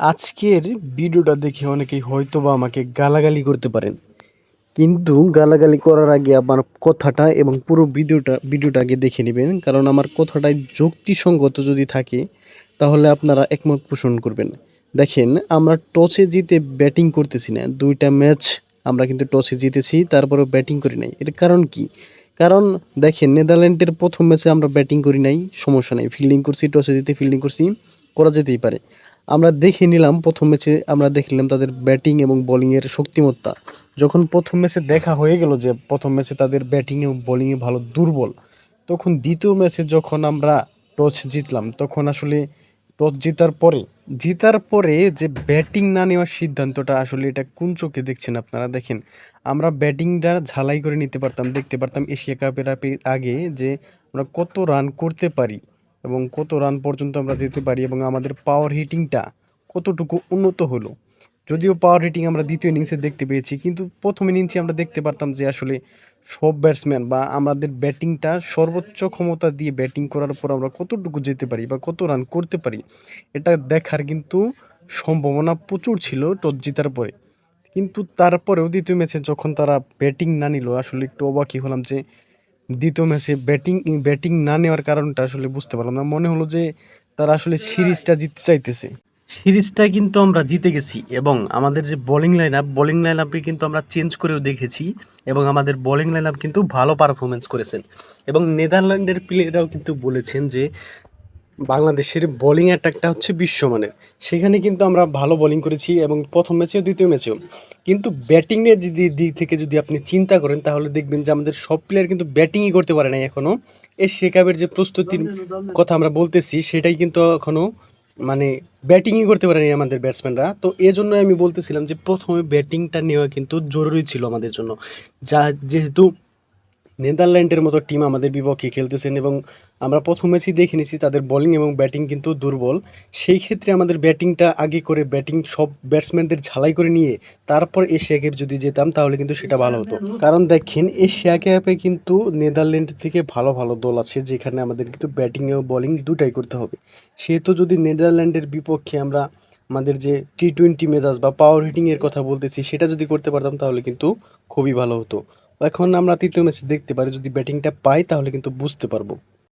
আজকের ভিডিওটা দেখে অনেকেই হয়তো বা আমাকে গালাগালি করতে পারেন। কিন্তু গালাগালি করার আগে আমার কথাটা এবং পুরো ভিডিওটা ভিডিওটা আগে দেখে নেবেন। কারণ আমার কথাটাই যুক্তিসঙ্গত যদি থাকে, তাহলে আপনারা একমত পোষণ করবেন। দেখেন, আমরা টসে জিতে ব্যাটিং করতেছি না। দুইটা ম্যাচ আমরা কিন্তু টসে জিতেছি, তারপরেও ব্যাটিং করি নাই। এর কারণ কি? কারণ দেখেন, নেদারল্যান্ডের প্রথম ম্যাচে আমরা ব্যাটিং করি নাই, সমস্যা নাই। ফিল্ডিং করছি, টসে জিতে ফিল্ডিং করছি, করা যেতেই পারে। আমরা দেখে নিলাম, প্রথম ম্যাচে আমরা দেখলাম তাদের ব্যাটিং এবং বোলিংয়ের শক্তিমত্তা। যখন প্রথম ম্যাচে দেখা হয়ে গেল যে প্রথম ম্যাচে তাদের ব্যাটিং এবং বোলিংয়ে ভালো দুর্বল, তখন দ্বিতীয় ম্যাচে যখন আমরা টস জিতলাম, তখন আসলে টস জেতার পরে জেতার পরে যে ব্যাটিং না নেওয়ার সিদ্ধান্তটা আসলে এটা কোন চোখে দেখছেন আপনারা? দেখেন, আমরা ব্যাটিংটা ঝালাই করে নিতে পারতাম, দেখতে পারতাম এশিয়া কাপের আগে যে আমরা কত রান করতে পারি। এবং কত রান পর্যন্ত আমরা যেতে পারি এবং আমাদের পাওয়ার হিটিংটা কতটুকু উন্নত হলো। যদিও পাওয়ার হিটিং আমরা দ্বিতীয় ইনিংসে দেখতে পেয়েছি, কিন্তু প্রথম ইনিংসে আমরা দেখতে পারতাম যে আসলে সব ব্যাটসম্যান বা আমাদের ব্যাটিংটা সর্বোচ্চ ক্ষমতা দিয়ে ব্যাটিং করার পর আমরা কতটুকু যেতে পারি বা কত রান করতে পারি, এটা দেখার কিন্তু সম্ভাবনা প্রচুর ছিল টস জেতার পরে। কিন্তু তারপরেও দ্বিতীয় ম্যাচে যখন তারা ব্যাটিং না নিল, আসলে একটু অবাকই হলাম যে দ্বিতীয় ম্যাচে ব্যাটিং ব্যাটিং না নেওয়ার কারণটা আসলে বুঝতে পারলাম না। মনে হলো যে তারা আসলে সিরিজটা জিততে চাইতেছে। সিরিজটা কিন্তু আমরা জিতে গেছি এবং আমাদের যে bowling line up bowling line আপে কিন্তু আমরা চেঞ্জ করেও দেখেছি এবং আমাদের বোলিং লাইন আপ কিন্তু ভালো পারফরমেন্স করেছেন। এবং নেদারল্যান্ডের প্লেয়াররাও কিন্তু বলেছেন যে বাংলাদেশের বোলিং অ্যাটাকটা হচ্ছে বিশ্বমানের। সেখানে কিন্তু আমরা ভালো বোলিং করেছি এবং প্রথম ম্যাচেও দ্বিতীয় ম্যাচেও কিন্তু ব্যাটিংয়ের যদি দিক থেকে যদি আপনি চিন্তা করেন, তাহলে দেখবেন যে আমাদের সব প্লেয়ার কিন্তু ব্যাটিংই করতে পারে নাই এখনও এশিয়া কাপের যে প্রস্তুতির কথা আমরা বলতেছি, সেটাই কিন্তু এখনও মানে ব্যাটিংই করতে পারেনি আমাদের ব্যাটসম্যানরা তো এজন্য আমি বলতেছিলাম যে প্রথমে ব্যাটিংটা নেওয়া কিন্তু জরুরি ছিল আমাদের জন্য। যা যেহেতু নেদারল্যান্ডের মতো টিম আমাদের বিপক্ষে খেলতেছেন এবং আমরা প্রথম ম্যাচই দেখে নিয়েছি তাদের বোলিং এবং ব্যাটিং কিন্তু দুর্বল। সেই ক্ষেত্রে আমাদের ব্যাটিংটা আগে করে ব্যাটিং সব ব্যাটসম্যানদের ঝালাই করে নিয়ে তারপর এশিয়া কাপ যদি যেতাম তাহলে কিন্তু সেটা ভালো হতো। কারণ দেখেন এশিয়া কাপে কিন্তু নেদারল্যান্ড থেকে ভালো ভালো দল আছে যেখানে আমাদের কিন্তু ব্যাটিং এবং বোলিং দুটাই করতে হবে। সেহেতু যদি নেদারল্যান্ডের বিপক্ষে আমরা আমাদের যে টি টোয়েন্টি মেজাজ বা পাওয়ার হিটিংয়ের কথা বলতেছি, সেটা যদি করতে পারতাম তাহলে কিন্তু খুবই ভালো হতো। এখন আমরা তৃতীয় ম্যাচে দেখতে পারি যদি ব্যাটিংটা পাই তাহলে কিন্তু বুঝতে পারব।